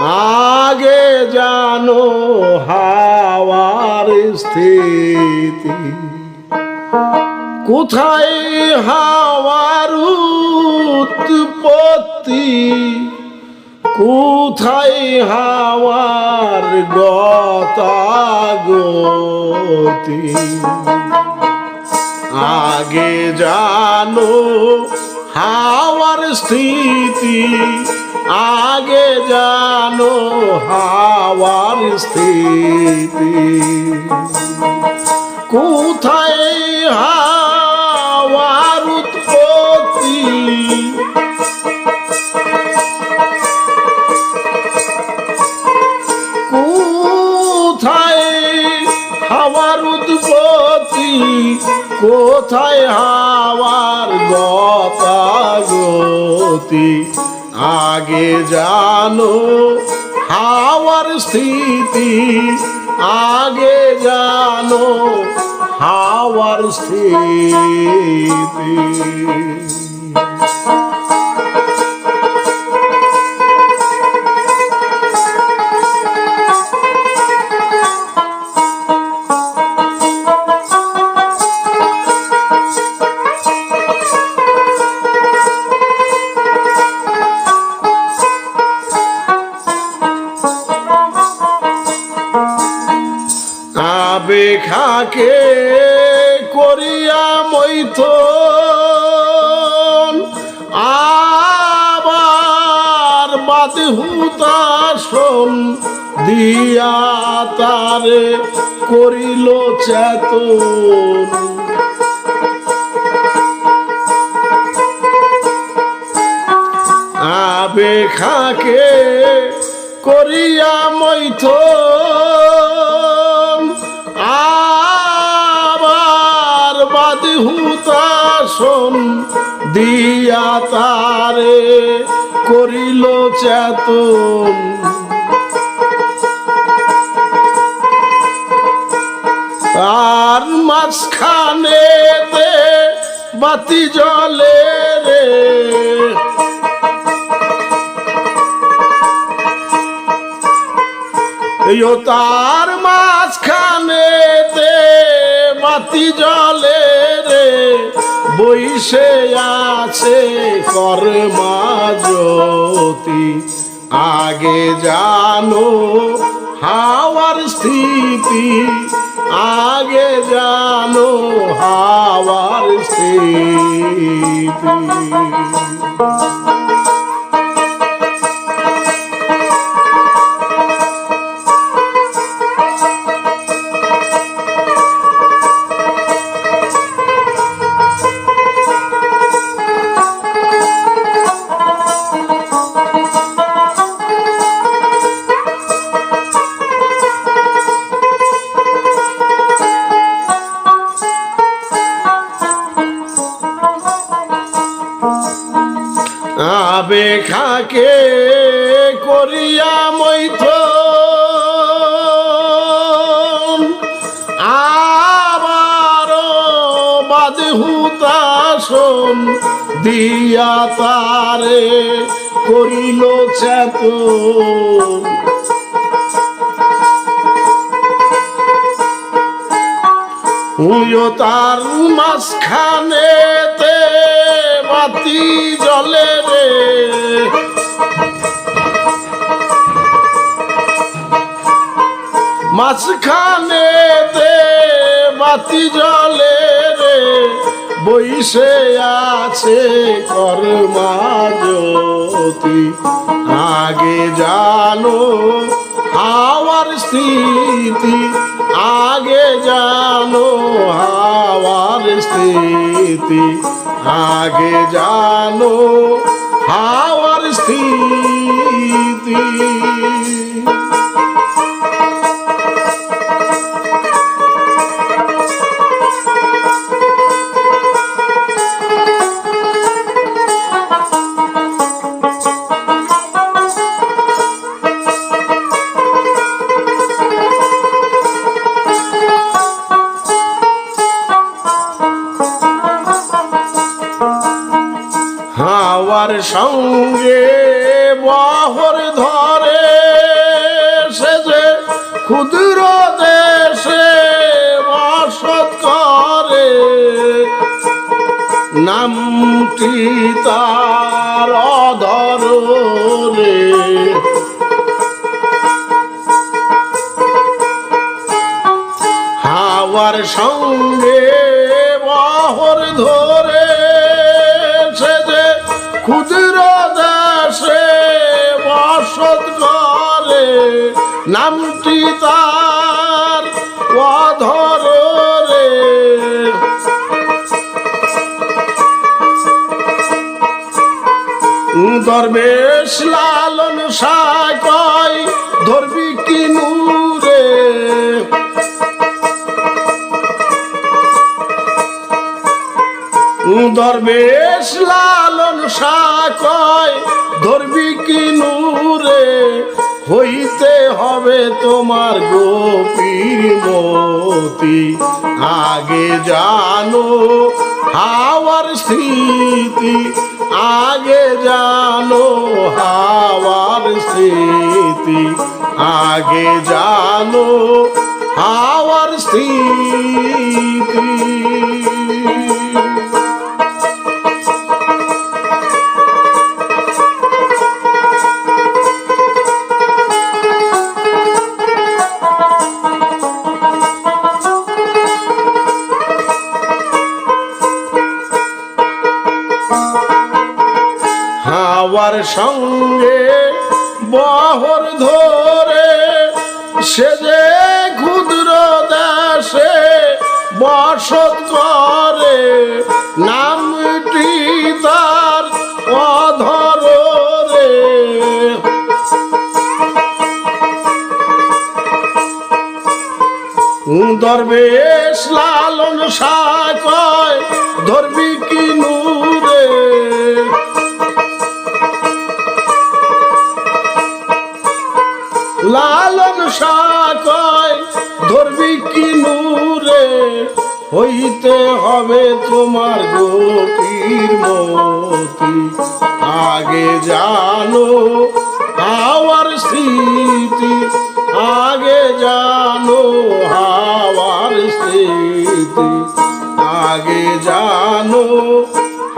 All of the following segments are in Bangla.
আগে জানো হাওয়ার স্থিতি। কোথায় হাওয়ার উৎপত্তি? কোথায় হাওয়ার গতাগতি? আগে জানো হাওয়ার স্থিতি আগে জানো হাওয়ার স্থিতি। কোথায় হাওয়ার উৎপত্তি? কোথায় হাওয়ার উৎপত্তি? কোথায় হাওয়ার গতাগতি আগে জানো হাওয়ার স্থিতি আগে জানো হাওয়ার স্থিতি। খাকে করিয়া মৈথ আবার বাদ দিয়া তারে করিল চেতন। আবে খাকে করিয়া মৈথ দিয়া তারে করিল চেতন। তার মাঝখানেতে বাতি জলে রে। তার মাঝখানেতে বাতি জলে রে, বইসে আছে কর্মা জ্যোতি আগে জানো হাওয়ার স্থিতি আগে জানো হাওয়ার স্থিতি। আবে খাকে করিয়া মৈথ আবার বাদে হুতাসন দিয়া তারে করিল চেতন। হুইও তার মাঝখানেতে বাতি জলে রে, বইসে আছে কর্মা জ্যোতি আগে জানো হাওয়ার স্থিতি, আগে জানো হাওয়ার স্থিতি। আগে জানো হাওয়ার স্থিতি। সঙ্গে বহর ধরে সেজে ক্ষুদ্র দেশে বসত করে। নামটি তার করে নামটি তার অধর রে। দরবেশ লালন সাকয় ধরবি কি নূরে? দরবেশ লালন সাকয় ধরবি কি নূরে? হইতে হবে তোমার গোপীর মতি। আগে জানো হাওয়ার স্থিতি আগে জানো হাওয়ার স্থিতি আগে জানো হাওয়ার স্থিতি সঙ্গে বহর ধরে সে যে ক্ষুদ্র দেশে বসত করে, নামটি তার অধর রে দরবেশ লালন সাকয় ধরবি কি হইতে হবে তোমার গোপীর মতি। আগে জানো হাওয়ার স্থিতি আগে জানো হাওয়ার স্থিতি আগে জানো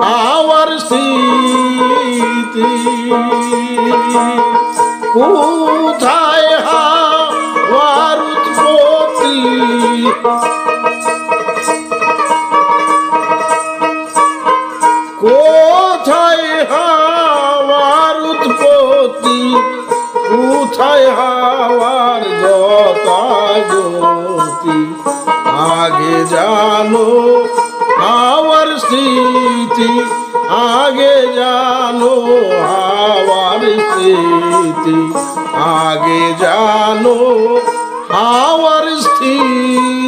হাওয়ার স্থিতি কোথায় কোথায় হাওয়ার গতি আগে জানো হাওয়ার স্থিতি আগে জানো হাওয়ার স্থিতি আগে জানো হাওয়ার স্থিতি